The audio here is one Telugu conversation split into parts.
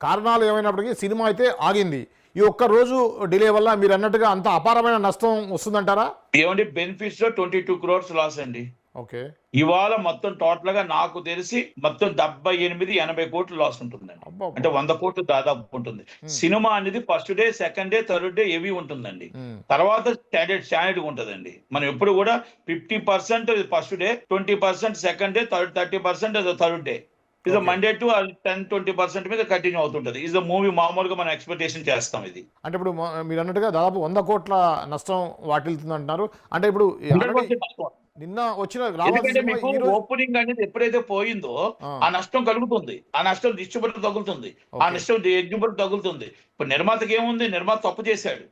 కారణాలు ఏమైనప్పటికీ సినిమా అయితే ఆగింది. ఈ ఒక్క రోజు డిలే వల్ల మీరు అన్నట్టుగా అంత అపారమైన నష్టం వస్తుందంటారా? ఏమండి బెనిఫిట్స్లో ట్వంటీ టూ క్రోర్స్ లాస్ అండి. ఓకే. ఇవాళ మొత్తం టోటల్గా నాకు తెలిసి మొత్తం డెబ్బై ఎనిమిది ఎనభై కోట్లు లాస్ ఉంటుందండి. అంటే వంద కోట్లు దాదాపు ఉంటుంది. సినిమా అనేది first day second day third day ఏవి ఉంటుందండి. తర్వాత స్టాండర్డ్ స్టాండర్డ్ ఉంటుందండి. మనం ఎప్పుడు కూడా fifty percent first day twenty percent second day third thirty percent third day. ఇది Okay. Monday to ten twenty percent మీద కంటిన్యూ అవుతుంటది ఇది మూవీ మామూలుగా మనం ఎక్స్పెక్టేషన్ చేస్తాం ఇది అంటే ఇప్పుడు మీరు అన్నట్టుగా దాదాపు వంద కోట్ల నష్టం వాటిల్తుంది అంటున్నారు అంటే ఇప్పుడు ఈ already 100% నష్టం. నిన్న వచ్చిన ఓపెనింగ్ అనేది ఎప్పుడైతే పోయిందో ఆ. నష్టం కలుగుతుంది ఆ నష్టం డిస్ట్రిబ్యూటర్ తగులుతుంది ఆ. నష్టం ఎగ్జిబ్యూటర్ తగులుతుంది ఇప్పుడు నిర్మాతకి ఏముంది నిర్మాత తప్పు చేశాడు.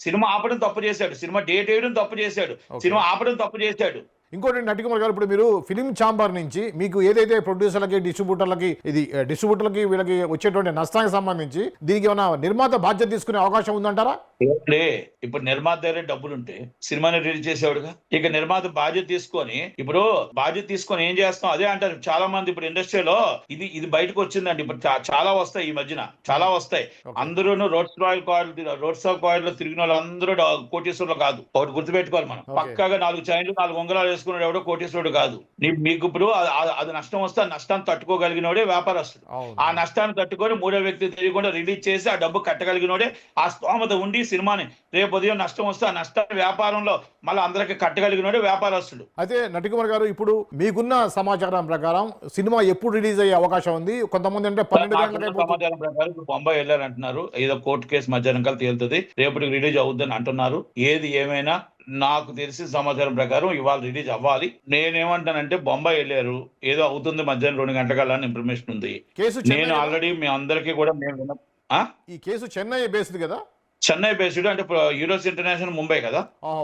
సినిమా ఆపడం తప్పు చేశాడు సినిమా డేట్ వేయడం తప్పు చేశాడు. సినిమా ఆపడం తప్పు చేశాడు ఇంకోటి నటికుమార్ గారు ఇప్పుడు మీరు ఫిలిం ఛాంబర్ నుంచి మీకు ఏదైతే ప్రొడ్యూసర్లకి డిస్ట్రిబ్యూటర్లకి ఇది డిస్ట్రిబ్యూటర్లకి వీళ్ళకి వచ్చేటువంటి నష్టానికి సంబంధించి దీనికి ఏమైనా నిర్మాత బాధ్యత తీసుకునే అవకాశం ఉందంటారా? ఏమండి, ఇప్పుడు నిర్మాత దగ్గర డబ్బులు ఉంటే సినిమాని రిలీజ్ చేసేవాడుగా? ఇక నిర్మాత బాధ్యత తీసుకొని ఇప్పుడు బాధ్యత తీసుకొని ఏం చేస్తాం? అదే అంటారు. చాలా మంది ఇప్పుడు ఇండస్ట్రీలో ఇది ఇది బయటకు వచ్చిందండి. ఇప్పుడు చాలా వస్తాయి ఈ మధ్యన. చాలా వస్తాయి. అందరూ రోడ్స్ రాయల్ కాయిల్ రోడ్స్ కాయిల్లో తిరిగిన వాళ్ళు అందరూ కోటీశ్వరులు కాదు. ఒకటి గుర్తుపెట్టుకోవాలి మనం. పక్కాగా నాలుగు చైన్లు నాలుగు ఉంగరాలు వేసుకున్నాడు ఎవడో కోటీశ్వరుడు కాదు. మీకు ఇప్పుడు అది నష్టం వస్తే ఆ నష్టాన్ని తట్టుకోగలిగినోడే వ్యాపారస్తుడు. ఆ నష్టాన్ని తట్టుకొని మూడో వ్యక్తి తెలియకుండా రిలీజ్ చేసి ఆ డబ్బు కట్టగలిగినోడే ఆ స్తోమత ఉండి సినిమాని. రేపు ఉదయం నష్టం వస్తే ఆ నష్టాన్ని వ్యాపారంలో మళ్ళీ అందరికి కట్టగలిగినోడే వ్యాపారస్తుడు. అయితే నటికుమార్ గారు ఇప్పుడు మీకున్న సమాచారం ప్రకారం సినిమా ఎప్పుడు రిలీజ్ అయ్యే అవకాశం ఉంది? కొంతమంది అంటే పన్నెండు. సమాచారం ప్రకారం బొంబాయి వెళ్ళారు అంటున్నారు ఏదో కోర్టు కేసు మధ్యాహ్నం కల్లా తేలుతుంది. రేపటికి రిలీజ్ అవుద్దని అంటున్నారు. ఏది ఏమైనా నాకు తెలిసిన సమాచారం ప్రకారం ఇవాళ రిలీజ్ అవ్వాలి. నేనేమంటానంటే బొంబాయి వెళ్ళారు. ఏదో అవుతుంది మధ్యాహ్నం రెండు గంటల ఇన్ఫర్మేషన్ ఉంది. కేసు నేను ఆల్రెడీ మీ అందరికీ కూడా ఆ? ఈ కేసు చెన్నై బేస్డ్ కదా? చెన్నై బేస్డ్ అంటే యూరోస్ ఇంటర్నేషనల్ ముంబై కదా.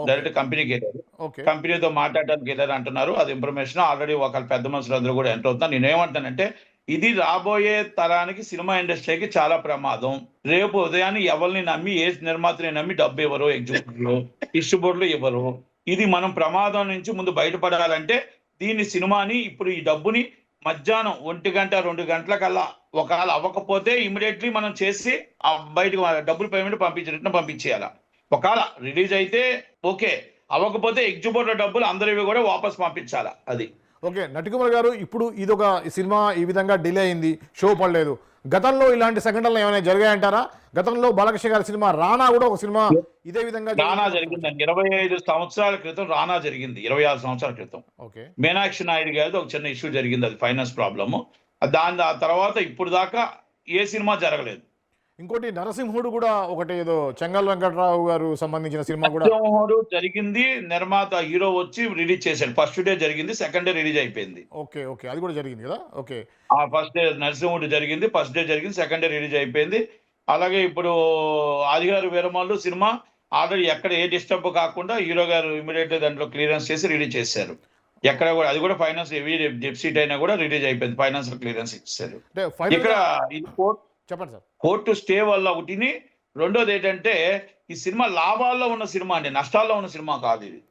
డైరెక్ట్ కంపెనీకి వెళ్ళారు. కంపెనీతో మాట్లాడడానికి వెళ్ళారు అంటున్నారు. అది ఇన్ఫర్మేషన్ ఆల్రెడీ ఒక పెద్ద మనుషులు అందరూ కూడా ఎంటర్ అవుతున్నారు. నేను ఏమంటానంటే ఇది రాబోయే తరానికి సినిమా ఇండస్ట్రీకి చాలా ప్రమాదం. రేపు ఉదయాన్ని ఎవరిని నమ్మి ఏ నిర్మాతని నమ్మి డబ్బు ఇవ్వరు ఎగ్జిక్యూటివ్లు డిస్ట్రిబ్యూటర్లు ఇవ్వరు. ఇది మనం ప్రమాదం నుంచి ముందు బయటపడాలంటే దీన్ని సినిమాని ఇప్పుడు ఈ డబ్బుని మధ్యాహ్నం ఒంటి గంట రెండు గంటల కల్లా ఒకవేళ అవ్వకపోతే ఇమీడియట్లీ మనం చేసి ఆ బయటకు డబ్బులు పేమెంట్ పంపించి రిటర్న్ పంపించేయాల. ఒకవేళ రిలీజ్ అయితే ఓకే. అవ్వకపోతే ఎగ్జిబోర్ట్ డబ్బులు అందరివి కూడా వాపస్ పంపించాలా. అది. ఓకే. నటికుమార్ గారు ఇప్పుడు ఇది ఒక సినిమా ఈ విధంగా డిలే అయింది. షో పడలేదు. గతంలో ఇలాంటి సంఘటనలు ఏమైనా జరిగాయంటారా? గతంలో బాలకృష్ణ గారి సినిమా రానా కూడా ఒక సినిమా ఇదే విధంగా రానా జరిగిందండి. ఇరవై ఐదు సంవత్సరాల క్రితం రానా జరిగింది. ఇరవై ఆరు సంవత్సరాల క్రితం. ఓకే. మీనాక్షి నాయుడు గారిది ఒక చిన్న ఇష్యూ జరిగింది. అది ఫైనాన్స్ ప్రాబ్లము. దాని ఆ తర్వాత ఇప్పుడు దాకా ఏ సినిమా జరగలేదు. ఇంకోటి నరసింహుడు కూడా ఒకటి ఏదో చెంగల్ వెంకట్రావు గారు సంబంధించిన సినిమా కూడా. నరసింహుడు జరిగింది నిర్మాత హీరో వచ్చి రిలీజ్ చేశాడు. ఫస్ట్ డే జరిగింది సెకండ్ డే రిలీజ్ అయిపోయింది. Okay okay. అది కూడా జరిగింది కదా? ఓకే. ఆ ఫస్ట్ డే నరసింహుడు జరిగింది ఫస్ట్ డే జరిగింది సెకండ్ డే రిలీజ్ అయిపోయింది. అలాగే ఇప్పుడు ఆదిగారు వీరమల్లు సినిమా ఆల్రెడీ ఎక్కడ ఏ డిస్టర్బ్ కాకుండా హీరో గారు ఇమీడియట్ దాంట్లో క్లియరెన్స్ చేసి రిలీజ్ చేశారు. ఎక్కడ కూడా అది కూడా ఫైనాన్స్ హెవీ డెప్సిట్ అయినా కూడా రిలీజ్ అయిపోయింది ఫైనాన్స్ క్లియరెన్స్ ఇచ్చారు. ఇక్కడ ఇది కోర్ట్ చెప్పండి సార్. కోర్టు స్టే వల్ల ఒకటిని రెండోది ఏంటంటే ఈ సినిమా లాభాల్లో ఉన్న సినిమా అండి నష్టాల్లో ఉన్న సినిమా కాదు ఇది.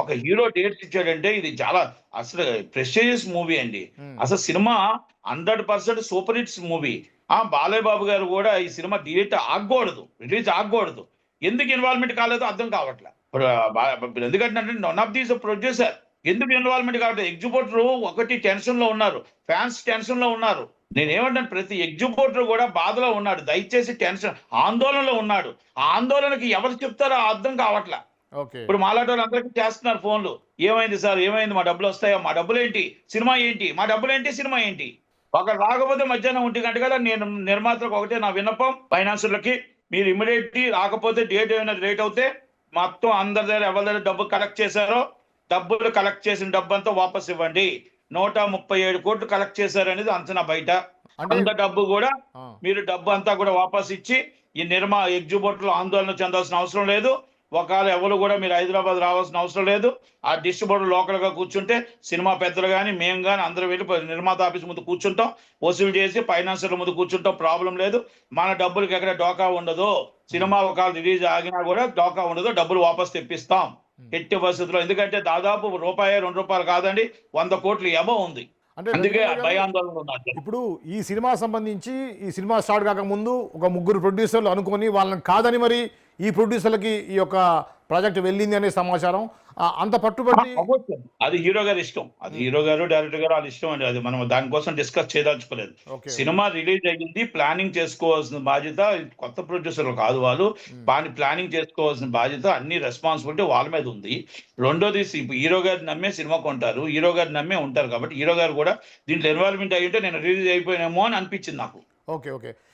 ఒక హీరో డేట్స్ ఇచ్చాడంటే ఇది చాలా అసలు ప్రెస్టీజియస్ మూవీ అండి. అసలు cinema hundred percent super hits movie. ఆ బాలయ్య బాబు గారు కూడా ఈ సినిమా థియేట్ ఆగకూడదు రిలీజ్ ఆగకూడదు. ఎందుకు ఇన్వాల్వ్మెంట్ కాలేదో అర్థం కావట్లే. ఎందుకంటే వన్ ఆఫ్ దీస్ ప్రొడ్యూసర్ ఎందుకు ఇన్వాల్వ్మెంట్ కావట్లేదు? ఎగ్జిబిటర్ ఒకటి టెన్షన్లో ఉన్నారు ఫ్యాన్స్ టెన్షన్లో ఉన్నారు. నేను ఏమంటాను ప్రతి ఎగ్జిబిటర్ కూడా బాధలో ఉన్నాడు. దయచేసి టెన్షన్ ఆందోళనలో ఉన్నాడు. ఆందోళనకి ఎవరు చెప్తారో అర్థం కావట్లే. ఇప్పుడు మాలాంటి వాళ్ళందరికీ చేస్తున్నారు ఫోన్లు. ఏమైంది సార్? ఏమైంది? మా డబ్బులు వస్తాయా? మా డబ్బులు ఏంటి సినిమా ఏంటి? మా డబ్బులు ఏంటి సినిమా ఏంటి? ఒకరు రాకపోతే మధ్యాహ్నం ఒంటి గంట కదా నేను నిర్మాతలకు ఒకటే నా విన్నపం ఫైనాన్సులకి. మీరు ఇమీడియట్లీ రాకపోతే డేట్ ఏమైనా లేట్ అవుతే మొత్తం అందరి దగ్గర ఎవరి దగ్గర డబ్బు కలెక్ట్ చేశారో డబ్బులు కలెక్ట్ చేసిన డబ్బు అంతా వాపస్ ఇవ్వండి. నూట ముప్పై ఏడు కోట్లు కలెక్ట్ చేశారనేది అంచనా బయట. అంత డబ్బు కూడా మీరు డబ్బు అంతా కూడా వాపస్ ఇచ్చి ఈ నిర్మా ఎగ్జిబిటర్లు ఆందోళన చెందాల్సిన అవసరం లేదు. ఒకవేళ ఎవరు కూడా మీరు హైదరాబాద్ రావాల్సిన అవసరం లేదు. ఆ డిస్ట్రిబ్యూటర్ లోకల్గా కూర్చుంటే సినిమా పెద్దలు కానీ మేము కానీ అందరూ వెళ్ళి నిర్మాత ఆఫీస్ ముందు కూర్చుంటాం. వసూలు చేసి ఫైనాన్షియల్ ముందు కూర్చుంటాం. ప్రాబ్లం లేదు. మన డబ్బులకి ఎక్కడ డోకా ఉండదు సినిమా ఒకవేళ రిలీజ్ ఆగినా కూడా డోకా ఉండదు డబ్బులు వాపస్ తెప్పిస్తాం. ఎట్టి పరిస్థితుల్లో. ఎందుకంటే దాదాపు రూపాయి రెండు రూపాయలు కాదండి వంద కోట్లు ఎబో ఉంది. అంటే అందుకే భయాందోళన ఇప్పుడు ఈ సినిమా సంబంధించి ఈ సినిమా స్టార్ట్ కాకముందు ఒక ముగ్గురు ప్రొడ్యూసర్లు అనుకొని వాళ్ళని కాదని మరి ఈ ప్రొడ్యూసర్లకి ఈ యొక్క ప్రాజెక్ట్ వెళ్ళింది అనే సమాచారం. అంత అవ్వచ్చు. అది హీరో గారి ఇష్టం. అది హీరో గారు డైరెక్టర్ గారు వాళ్ళ ఇష్టం అండి. అది మనం దానికోసం డిస్కస్ చేయదలుచుకోలేదు. సినిమా రిలీజ్ అయ్యింది ప్లానింగ్ చేసుకోవాల్సిన బాధ్యత కొత్త ప్రొడ్యూసర్లు కాదు వాళ్ళు. దాని ప్లానింగ్ చేసుకోవాల్సిన బాధ్యత అన్ని రెస్పాన్సిబిలిటీ వాళ్ళ మీద ఉంది. రెండోది హీరో గారు నమ్మే సినిమా కొంటారు. హీరో గారు నమ్మే ఉంటారు కాబట్టి హీరో గారు కూడా దీంట్లో ఇన్వాల్వ్మెంట్ అయ్యి ఉంటే నేను రిలీజ్ అయిపోయినేమో అని అనిపించింది నాకు. Okay okay.